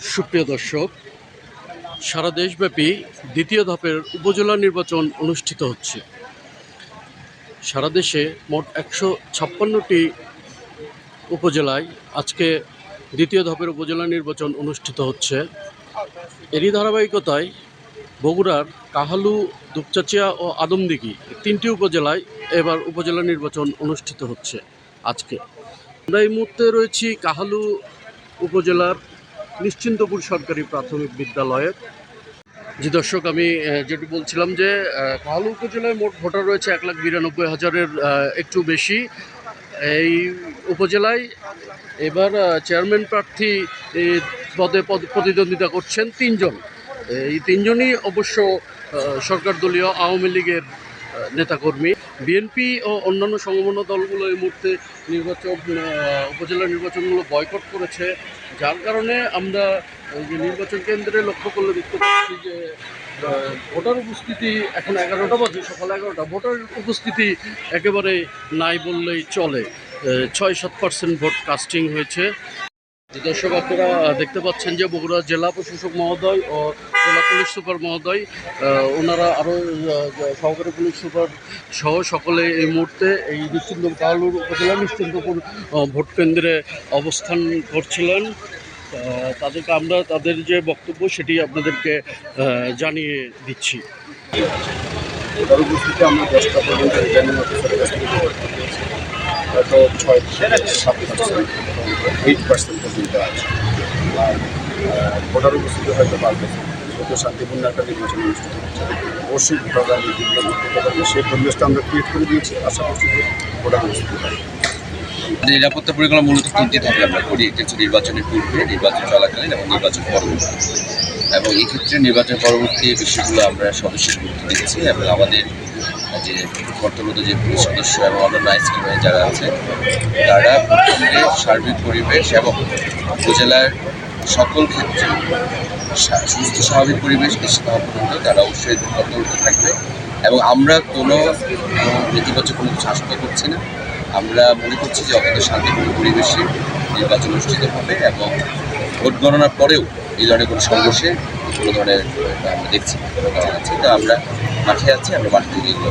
সুপ্রিয় দর্শক, সারা দেশব্যাপী দ্বিতীয় ধাপের উপজেলা নির্বাচন অনুষ্ঠিত হচ্ছে। সারা দেশে মোট একশো ছাপ্পান্নটি উপজেলায় আজকে দ্বিতীয় ধাপের উপজেলা নির্বাচন অনুষ্ঠিত হচ্ছে। এরই ধারাবাহিকতায় বগুড়ার কাহালু, দুপচাচিয়া ও আদমদিঘি তিনটি উপজেলায় এবার উপজেলা নির্বাচন অনুষ্ঠিত হচ্ছে আজকে। আমরা এই মুহূর্তে রয়েছি কাহালু উপজেলার নিশ্চিন্তপুর সরকারি প্রাথমিক বিদ্যালয়ের। জি দর্শক, আমি যেটি বলছিলাম যে কাহালু উপজেলায় মোট ভোটার রয়েছে এক লাখ বিরানব্বই হাজারের একটু বেশি। এই উপজেলায় এবার চেয়ারম্যান প্রার্থী পদে প্রতিদ্বন্দ্বিতা করছেন তিনজন। এই তিনজনই অবশ্য সরকার দলীয় আওয়ামী লীগের নেতাকর্মী। বিএনপি ও অন্যান্য সংগঠন দলগুলো এই মুহূর্তে নির্বাচন উপজেলা নির্বাচনগুলো বয়কট করেছে। যার কারণে আমরা যে নির্বাচন কেন্দ্রে লক্ষ্য করলে দেখতে পাচ্ছি যে ভোটার উপস্থিতি এখন এগারোটা বাজে, সকাল এগারোটা। ভোটার উপস্থিতি একেবারে নাই বললেই চলে। ছয় সাত পার্সেন্ট ভোট কাস্টিং হয়েছে। দর্শক আপনারা দেখতে পাচ্ছেন যে বগুড়া জেলা প্রশাসক মহোদয় ও জেলা পুলিশ সুপার মহোদয় ওনারা আরও সহকারী পুলিশ সুপার সহ সকলে এই মুহূর্তে এই নিশ্চিন্ত কাহালুর উপজেলা নিশ্চিন্তপুর ভোট কেন্দ্রে অবস্থান করছিলেন। তাদেরকে আমরা, তাদের যে বক্তব্য সেটি আপনাদেরকে জানিয়ে দিচ্ছি। ছয় এইট পার্সেন্ট পর্যন্ত আছে। আর ভোটার উপস্থিতি হয়তো পারবে। যত শান্তিপূর্ণ একটা নির্বাচন অনুষ্ঠিত অবশ্যই ভোটাররা নির্বিঘ্নে পারবে সেই পরিবেশটা আমরা ক্রিয়েট করে দিয়েছি। আশা করছি যে ভোটার উপস্থিতি হবে। আমাদের নিরাপত্তা পরিকল্পনা মূলত তিনটি ধাপে আমরা করি। একটি হচ্ছে নির্বাচনের পূর্বে নির্বাচন চলাকালীন এবং নির্বাচন পরবর্তী। এবং এই ক্ষেত্রে নির্বাচন পরবর্তী বিষয়গুলো আমরা সদস্য গুরুত্ব দিচ্ছি এবং আমাদের যে কর্তব্যরত যে পুলিশ সদস্য এবং অন্যান্য আইসক্রিমে যারা আছে তারা ভোটকেন্দ্রে সার্বিক পরিবেশ এবং উপজেলার সকল ক্ষেত্রে সুস্থ, স্বাভাবিক পরিবেশ নিশ্চিত হওয়া পর্যন্ত তারা অবশ্যই কর্তব্যরত থাকবে এবং আমরা কোনো কোনো নেতিবাচক কোনো কিছু আশঙ্কা করছি না। আমরা মনে করছি যে অত্যন্ত শান্তিপূর্ণ পরিবেশে নির্বাচন অনুষ্ঠিত হবে এবং ভোট গণনার পরেও এই ধরনের কোনো সংঘর্ষে কোনো ধরনের আমরা দেখছি না। আছে তো আমরা মাঠে আছি, আমরা মাঠ থেকে এগুলো